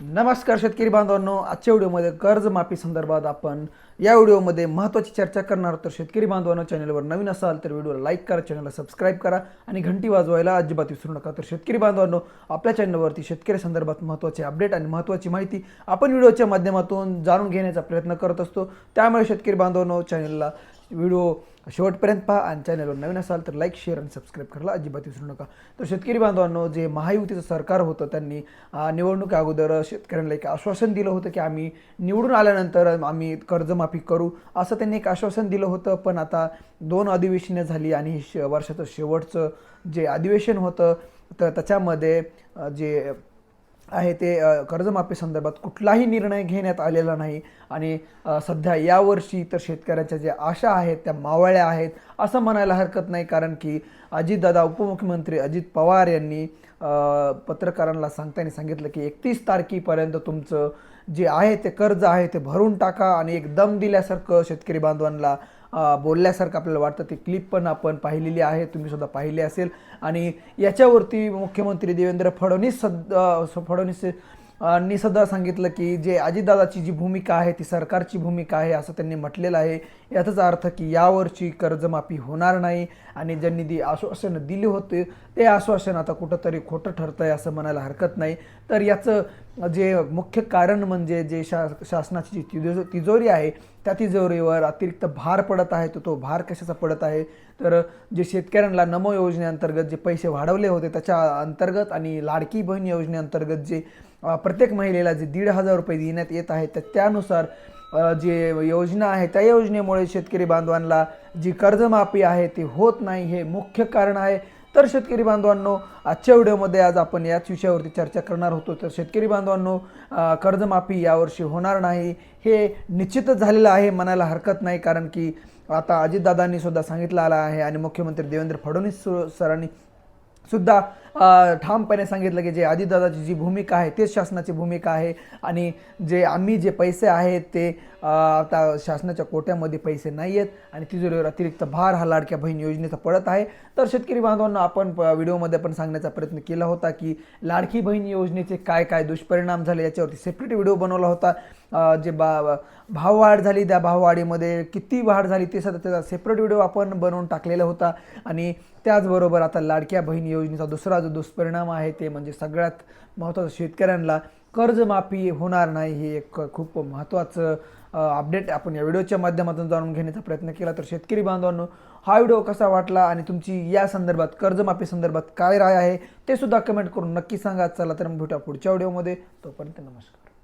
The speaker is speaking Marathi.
नमस्कार शेतकरी बांधवांनो आजच्या व्हिडिओमध्ये कर्जमाफी संदर्भात आपण या व्हिडिओमध्ये महत्त्वाची चर्चा करणार तर शेतकरी बांधवांनो चॅनलवर नवीन असाल तर व्हिडिओला लाईक करा चॅनलला सबस्क्राईब करा आणि घंटी वाजवायला अजिबात विसरू नका. तर शेतकरी बांधवांनो आपल्या चॅनलवरती शेतकरी संदर्भात महत्त्वाचे अपडेट आणि महत्त्वाची माहिती आपण व्हिडिओच्या माध्यमातून जाणून घेण्याचा प्रयत्न करत असतो. त्यामुळे शेतकरी बांधवांनो चॅनलला व्हिडिओ शेवटपर्यंत पहा आणि चॅनलवर नवीन असाल तर लाईक शेअर आणि सबस्क्राईब करायला अजिबात विसरू नका. तर शेतकरी बांधवांनो जे महायुतीचं सरकार होतं त्यांनी अं, निवडणुकी अगोदर शेतकऱ्यांना एक आश्वासन दिलं होतं की आम्ही निवडून आल्यानंतर आम्ही कर्जमाफी करू असं त्यांनी एक आश्वासन दिलं होतं. पण आता दोन अधिवेशने झाली आणि श वर्षाचं शेवटचं जे अधिवेशन होतं तर त्याच्यामध्ये जे आहे ते कर्जमाफी संदर्भात कुठलाही निर्णय घेण्यात आलेला नाही. आणि सध्या यावर्षी तर शेतकऱ्यांच्या ज्या आशा आहेत त्या मावळ्या आहेत असं म्हणायला हरकत नाही. कारण की अजितदादा उपमुख्यमंत्री अजित पवार यांनी पत्रकारांना सांगताना सांगितलं की एकतीस तारखेपर्यंत तुमचं जे आहे ते कर्ज आहे ते भरून टाका आणि एक दम दिल्यासारखं शेतकरी बांधवांना बोलल्यासारखं आपल्याला वाटतं. ती क्लिप पण आपण पाहिलेली आहे. तुम्ही सुद्धा पाहिली असेल. आणि याच्यावरती मुख्यमंत्री देवेंद्र फडणवीस सद फडणवीस नी सुद्धा सांगितलं की जे अजितदादाची जी भूमिका आहे ती सरकारची भूमिका आहे असं त्यांनी म्हटलेलं आहे. याचाच अर्थ की यावरची कर्जमाफी होणार नाही आणि ज्यांनी ती आश्वासनं दिली होते ते आश्वासन आता कुठंतरी खोटं ठरतं आहे असं म्हणायला हरकत नाही. तर याचं जे मुख्य कारण म्हणजे जे शा शासनाची जी तिजो तिजोरी आहे त्या तिजोरीवर अतिरिक्त भार पडत आहे तर तो भार कशाचा पडत आहे? तर जे शेतकऱ्यांना नमो योजनेअंतर्गत जे पैसे वाढवले होते त्याच्या अंतर्गत आणि लाडकी बहीण योजनेअंतर्गत जे प्रत्येक महिलेला जे दीड हजार रुपये देण्यात येत आहेत तर त्यानुसार जे योजना आहे त्या योजनेमुळे शेतकरी बांधवांना जी कर्जमाफी आहे ती होत नाही हे मुख्य कारण आहे. तर शेतकरी बांधवांनो आजच्या व्हिडिओमध्ये आज आपण याच विषयावरती चर्चा करणार होतो. तर शेतकरी बांधवांनो कर्जमाफी यावर्षी होणार नाही हे निश्चितच झालेलं आहे म्हणायला हरकत नाही कारण की आता अजितदादांनी सुद्धा सांगितलं आलं आहे आणि मुख्यमंत्री देवेंद्र फडणवीस सरांनी सुद्धा ठामपणे सांगितलं की जे अजितदादाची जी भूमिका आहे तेच शासनाची भूमिका आहे. आणि जे आम्ही जे पैसे आहेत ते आता शासनाच्या कोट्यामध्ये पैसे नाही आहेत आणि तिजोरीवर अतिरिक्त भार हा लाडक्या बहीण योजनेचा पडत आहे. तर शेतकरी बांधवांना आपण व्हिडिओमध्ये पण सांगण्याचा प्रयत्न केला होता की लाडकी बहीण योजनेचे काय काय दुष्परिणाम झाले याच्यावरती सेपरेट व्हिडिओ बनवला होता. जे बा भाववाढ झाली त्या भाववाढीमध्ये किती वाढ झाली ते सध्या त्याचा सेपरेट व्हिडिओ आपण बनवून टाकलेला होता. आणि त्याचबरोबर आता लाडक्या बहीण योजनेचा दुसरा जो दुष्परिणाम आहे ते म्हणजे सगळ्यात महत्त्वाचं शेतकऱ्यांना कर्जमाफी होणार नाही हे एक खूप महत्त्वाचं अपडेट आपण या व्हिडिओच्या माध्यमातून जाणून घेण्याचा प्रयत्न केला. तर शेतकरी बांधवांनो हा व्हिडिओ कसा वाटला आणि तुमची या संदर्भात कर्जमाफी संदर्भात काय राय आहे ते सुद्धा कमेंट करून नक्की सांगा. चला तर मग भेटूया पुढच्या व्हिडिओमध्ये. तोपर्यंत नमस्कार.